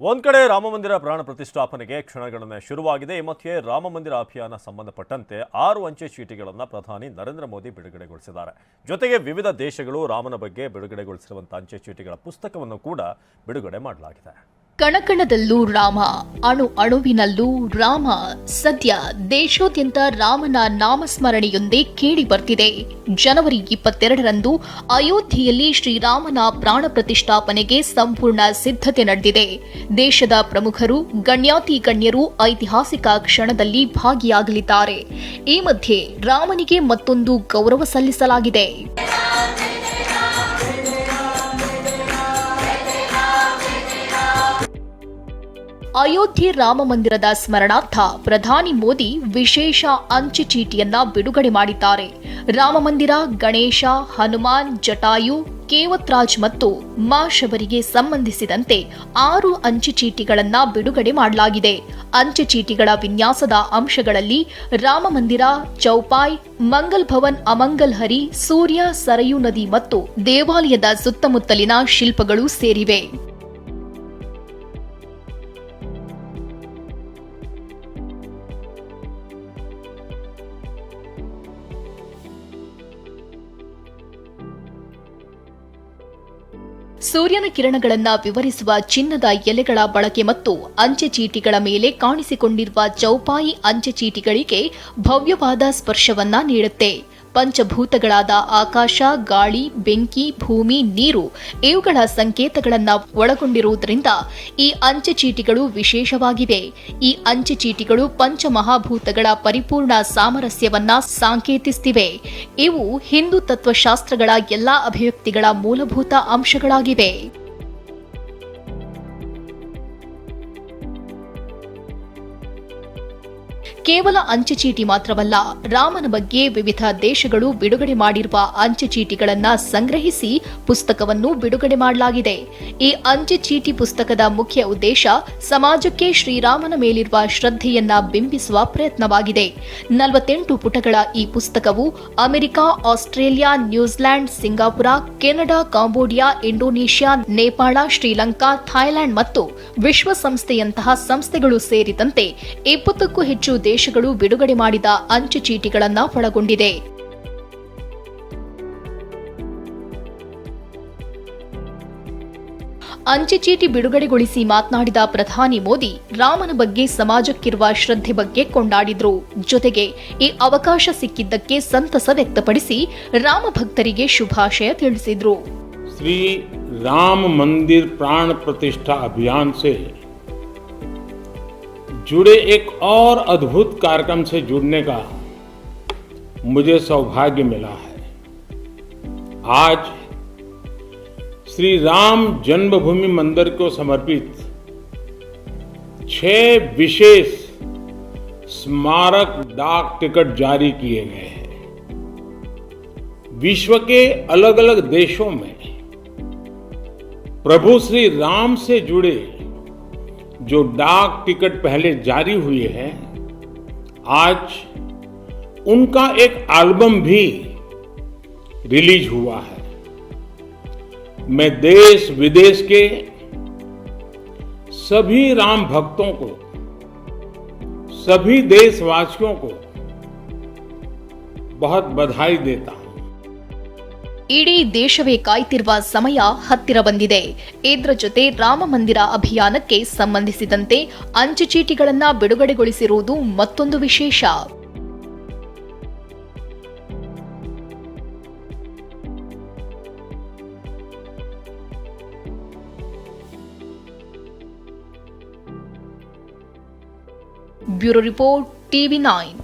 ಒಂದ್ ಕಡೆ ರಾಮಮಂದಿರ ಪ್ರಾಣ ಪ್ರತಿಷ್ಠಾಪನೆಗೆ ಕ್ಷಣಗಣನೆ ಶುರುವಾಗಿದೆ. ಈ ಮಧ್ಯೆ ರಾಮ ಮಂದಿರ ಅಭಿಯಾನ ಸಂಬಂಧಪಟ್ಟಂತೆ ಆರು ಅಂಚೆ ಚೀಟಿಗಳನ್ನು ಪ್ರಧಾನಿ ನರೇಂದ್ರ ಮೋದಿ ಬಿಡುಗಡೆಗೊಳಿಸಿದ್ದಾರೆ. ಜೊತೆಗೆ ವಿವಿಧ ದೇಶಗಳು ರಾಮನ ಬಗ್ಗೆ ಬಿಡುಗಡೆಗೊಳಿಸಿರುವಂತಹ ಅಂಚೆ ಚೀಟಿಗಳ ಪುಸ್ತಕವನ್ನು ಕೂಡ ಬಿಡುಗಡೆ ಮಾಡಲಾಗಿದೆ. ಕಣಕಣದಲ್ಲೂ ರಾಮ, ಅಣು ಅಣುವಿನಲ್ಲೂ ರಾಮ. ಸದ್ಯ ದೇಶಾದ್ಯಂತ ರಾಮನ ನಾಮಸ್ಮರಣೆಯೊಂದೇ ಕೇಳಿ ಬರ್ತಿದೆ ಜನವರಿ ಇಪ್ಪತ್ತೆರಡರಂದು ಅಯೋಧ್ಯೆಯಲ್ಲಿ ಶ್ರೀರಾಮನ ಪ್ರಾಣ ಪ್ರತಿಷ್ಠಾಪನೆಗೆ ಸಂಪೂರ್ಣ ಸಿದ್ಧತೆ ನಡೆದಿದೆ. ದೇಶದ ಪ್ರಮುಖರು, ಗಣ್ಯಾತಿ ಗಣ್ಯರು ಐತಿಹಾಸಿಕ ಕ್ಷಣದಲ್ಲಿ ಭಾಗಿಯಾಗಲಿದ್ದಾರೆ. ಈ ಮಧ್ಯೆ ರಾಮನಿಗೆ ಮತ್ತೊಂದು ಗೌರವ ಸಲ್ಲಿಸಲಾಗಿದೆ. ಅಯೋಧ್ಯೆ ರಾಮ ಮಂದಿರದ ಸ್ಮರಣಾರ್ಥ ಪ್ರಧಾನಿ ಮೋದಿ ವಿಶೇಷ ಅಂಚೆ ಚೀಟಿಯನ್ನ ಬಿಡುಗಡೆ ಮಾಡಿದ್ದಾರೆ. ರಾಮ ಮಂದಿರ, ಗಣೇಶ, ಹನುಮಾನ್, ಜಟಾಯು, ಕೇವತ್ರಾಜ್ ಮತ್ತು ಮಾ ಶಬರಿಗೆ ಸಂಬಂಧಿಸಿದಂತೆ ಆರು ಅಂಚೆ ಚೀಟಿಗಳನ್ನ ಬಿಡುಗಡೆ ಮಾಡಲಾಗಿದೆ. ಅಂಚೆ ಚೀಟಿಗಳ ವಿನ್ಯಾಸದ ಅಂಶಗಳಲ್ಲಿ ರಾಮ ಮಂದಿರ, ಚೌಪಾಯ್, ಮಂಗಲ್ ಭವನ್ ಅಮಂಗಲ್ ಹರಿ, ಸೂರ್ಯ ಸರಯೂ ನದಿ ಮತ್ತು ದೇವಾಲಯದ ಸುತ್ತಮುತ್ತಲಿನ ಶಿಲ್ಪಗಳು ಸೇರಿವೆ. ಸೂರ್ಯನ ಕಿರಣಗಳನ್ನು ವಿವರಿಸುವ ಚಿನ್ನದ ಎಲೆಗಳ ಬಳಕೆ ಮತ್ತು ಅಂಚೆ ಚೀಟಿಗಳ ಮೇಲೆ ಕಾಣಿಸಿಕೊಂಡಿರುವ ಚೌಪಾಯಿ ಅಂಚೆ ಚೀಟಿಗಳಿಗೆ ಭವ್ಯವಾದ ಸ್ಪರ್ಶವನ್ನ ನೀಡುತ್ತೆ. ಪಂಚಭೂತಗಳಾದ ಆಕಾಶ, ಗಾಳಿ, ಬೆಂಕಿ, ಭೂಮಿ, ನೀರು ಇವುಗಳ ಸಂಕೇತಗಳನ್ನು ಒಳಗೊಂಡಿರುವುದರಿಂದ ಈ ಅಂಚೆ ಚೀಟಿಗಳು ವಿಶೇಷವಾಗಿವೆ. ಈ ಅಂಚೆ ಚೀಟಿಗಳು ಪಂಚಮಹಾಭೂತಗಳ ಪರಿಪೂರ್ಣ ಸಾಮರಸ್ಯವನ್ನ ಸಾಂಕೇತಿಸುತ್ತಿವೆ ಇವು ಹಿಂದೂ ತತ್ವಶಾಸ್ತ್ರಗಳ ಎಲ್ಲಾ ಅಭಿವ್ಯಕ್ತಿಗಳ ಮೂಲಭೂತ ಅಂಶಗಳಾಗಿವೆ. ಕೇವಲ ಅಂಚೆ ಚೀಟಿ ಮಾತ್ರವಲ್ಲ, ರಾಮನ ಬಗ್ಗೆ ವಿವಿಧ ದೇಶಗಳು ಬಿಡುಗಡೆ ಮಾಡಿರುವ ಅಂಚೆ ಚೀಟಿಗಳನ್ನ ಸಂಗ್ರಹಿಸಿ ಪುಸ್ತಕವನ್ನು ಬಿಡುಗಡೆ ಮಾಡಲಾಗಿದೆ. ಈ ಅಂಚೆ ಚೀಟಿ ಪುಸ್ತಕದ ಮುಖ್ಯ ಉದ್ದೇಶ ಸಮಾಜಕ್ಕೆ ಶ್ರೀರಾಮನ ಮೇಲಿರುವ ಶ್ರದ್ಧೆಯನ್ನ ಬಿಂಬಿಸುವ ಪ್ರಯತ್ನವಾಗಿದೆ. ನಲವತ್ತೆಂಟು ಪುಟಗಳ ಈ ಪುಸ್ತಕವು America, Australia New Zealand Singapore, Canada, Cambodia, Indonesia, Nepal, Sri Lanka, Thailand ಮತ್ತು ವಿಶ್ವಸಂಸ್ಥೆಯಂತಹ ಸಂಸ್ಥೆಗಳು ಸೇರಿದಂತೆ ಇಪ್ಪತ್ತಕ್ಕೂ ಹೆಚ್ಚು ದೇಶಗಳು ಬಿಡುಗಡೆ ಮಾಡಿದ ಅಂಚೆ ಚೀಟಿಗಳನ್ನು ಒಳಗೊಂಡಿದೆ. ಅಂಚೆ ಚೀಟಿ ಬಿಡುಗಡೆಗೊಳಿಸಿ ಮಾತನಾಡಿದ ಪ್ರಧಾನಿ ಮೋದಿ, ರಾಮನ ಬಗ್ಗೆ ಸಮಾಜಕ್ಕಿರುವ ಶ್ರದ್ಧೆ ಬಗ್ಗೆ ಕೊಂಡಾಡಿದ್ರು. ಜೊತೆಗೆ ಈ ಅವಕಾಶ ಸಿಕ್ಕಿದ್ದಕ್ಕೆ ಸಂತಸ ವ್ಯಕ್ತಪಡಿಸಿ ರಾಮ ಭಕ್ತರಿಗೆ ಶುಭಾಶಯ ತಿಳಿಸಿದ್ರು. ಶ್ರೀ ರಾಮ ಮಂದಿರ್ ಪ್ರಾಣ ಪ್ರತಿಷ್ಠಾ ಅಭಿಯಾನ जुड़े एक और अद्भुत कार्यक्रम से जुड़ने का मुझे सौभाग्य मिला है। आज श्री राम जन्मभूमि मंदिर को समर्पित छह विशेष स्मारक डाक टिकट जारी किए गए हैं। विश्व के अलग अलग देशों में प्रभु श्री राम से जुड़े जो डाक टिकट पहले जारी हुई है, आज उनका एक एल्बम भी रिलीज़ हुआ है। मैं देश विदेश के सभी राम भक्तों को, सभी देशवासियों को बहुत बधाई देता हूँ। ಇಡೀ ದೇಶವೇ ಕಾಯ್ತಿರುವ ಸಮಯ ಹತ್ತಿರ ಬಂದಿದೆ. ಇದರ ಜೊತೆ ರಾಮ ಮಂದಿರ ಅಭಿಯಾನಕ್ಕೆ ಸಂಬಂಧಿಸಿದಂತೆ ಅಂಚೆ ಚೀಟಿಗಳನ್ನ ಬಿಡುಗಡೆಗೊಳಿಸಿರುವುದು ಮತ್ತೊಂದು ವಿಶೇಷ. Bureau report TV nine.